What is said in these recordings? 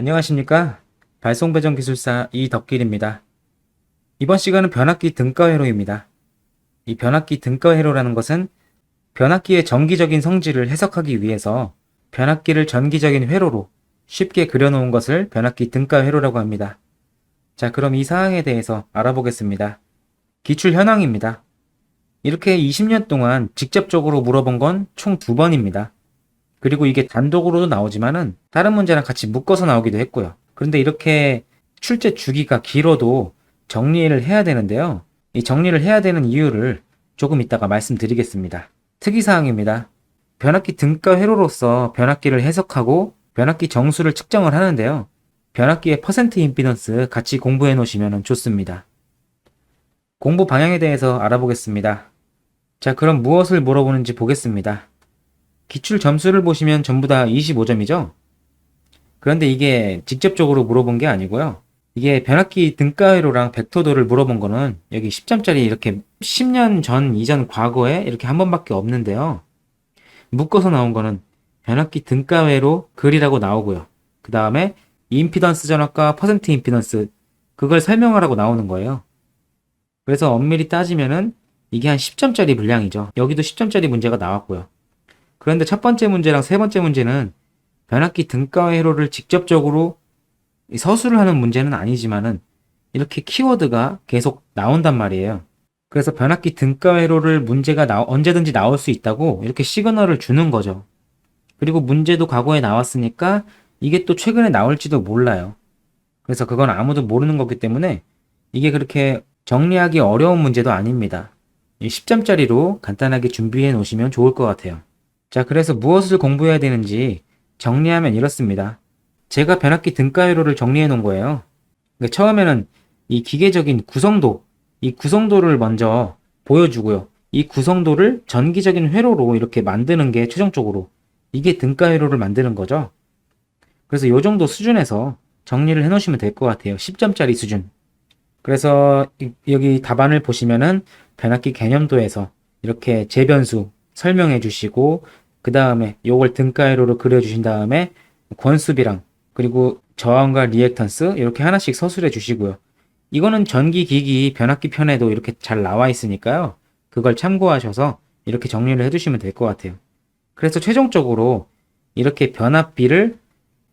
안녕하십니까? 발송배정 기술사 이덕길입니다. 이번 시간은 변압기 등가 회로입니다. 이 변압기 등가 회로라는 것은 변압기의 정기적인 성질을 해석하기 위해서 변압기를 전기적인 회로로 쉽게 그려놓은 것을 변압기 등가 회로라고 합니다. 자, 그럼 이 사항에 대해서 알아보겠습니다. 기출 현황입니다. 이렇게 20년 동안 직접적으로 물어본 건 총 두 번입니다. 그리고 이게 단독으로도 나오지만은 다른 문제랑 같이 묶어서 나오기도 했고요. 그런데 이렇게 출제 주기가 길어도 정리를 해야 되는데요. 이 정리를 해야 되는 이유를 조금 이따가 말씀드리겠습니다. 특이사항입니다. 변압기 등가 회로로서 변압기를 해석하고 변압기 정수를 측정을 하는데요. 변압기의 퍼센트 임피던스 같이 공부해 놓으시면 좋습니다. 공부 방향에 대해서 알아보겠습니다. 자, 그럼 무엇을 물어보는지 보겠습니다. 기출 점수를 보시면 전부 다 25점이죠? 그런데 이게 직접적으로 물어본 게 아니고요. 이게 변압기 등가회로랑 벡터도를 물어본 거는 여기 10점짜리 이렇게 10년 전, 이전 과거에 이렇게 한 번밖에 없는데요. 묶어서 나온 거는 변압기 등가회로 글이라고 나오고요. 그 다음에 임피던스 전압과 퍼센트 임피던스 그걸 설명하라고 나오는 거예요. 그래서 엄밀히 따지면은 이게 한 10점짜리 분량이죠. 여기도 10점짜리 문제가 나왔고요. 그런데 첫 번째 문제랑 세 번째 문제는 변압기 등가 회로를 직접적으로 서술을 하는 문제는 아니지만은 이렇게 키워드가 계속 나온단 말이에요. 그래서 변압기 등가 회로를 문제가 나, 언제든지 나올 수 있다고 이렇게 시그널을 주는 거죠. 그리고 문제도 과거에 나왔으니까 이게 또 최근에 나올지도 몰라요. 그래서 그건 아무도 모르는 거기 때문에 이게 그렇게 정리하기 어려운 문제도 아닙니다. 10점짜리로 간단하게 준비해 놓으시면 좋을 것 같아요. 자, 그래서 무엇을 공부해야 되는지 정리하면 이렇습니다. 제가 변압기 등가회로를 정리해 놓은 거예요. 그러니까 처음에는 이 기계적인 구성도, 이 구성도를 먼저 보여주고요. 이 구성도를 전기적인 회로로 이렇게 만드는 게 최종적으로 이게 등가회로를 만드는 거죠. 그래서 이 정도 수준에서 정리를 해 놓으시면 될 것 같아요. 10점짜리 수준. 그래서 이- 여기 답안을 보시면은 변압기 개념도에서 이렇게 재변수 설명해 주시고 그 다음에 요걸 등가회로로 그려주신 다음에 권수비랑 그리고 저항과 리액턴스 이렇게 하나씩 서술해 주시고요. 이거는 전기기기 변압기 편에도 이렇게 잘 나와 있으니까요. 그걸 참고하셔서 이렇게 정리를 해두시면 될 것 같아요. 그래서 최종적으로 이렇게 변압비를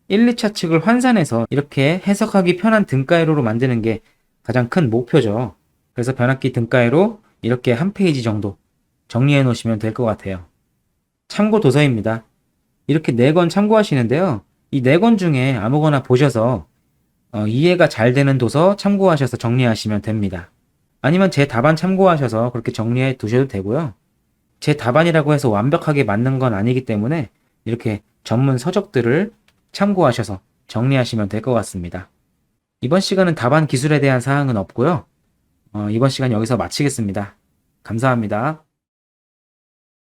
1, 2차 측을 환산해서 이렇게 해석하기 편한 등가회로로 만드는 게 가장 큰 목표죠. 그래서 변압기 등가회로 이렇게 한 페이지 정도 정리해 놓으시면 될 것 같아요. 참고 도서입니다. 이렇게 네 권 참고하시는데요. 이 네 권 중에 아무거나 보셔서 어, 이해가 잘 되는 도서 참고하셔서 정리하시면 됩니다. 아니면 제 답안 참고하셔서 그렇게 정리해 두셔도 되고요. 제 답안이라고 해서 완벽하게 맞는 건 아니기 때문에 이렇게 전문 서적들을 참고하셔서 정리하시면 될 것 같습니다. 이번 시간은 답안 기술에 대한 사항은 없고요. 어, 이번 시간 여기서 마치겠습니다. 감사합니다.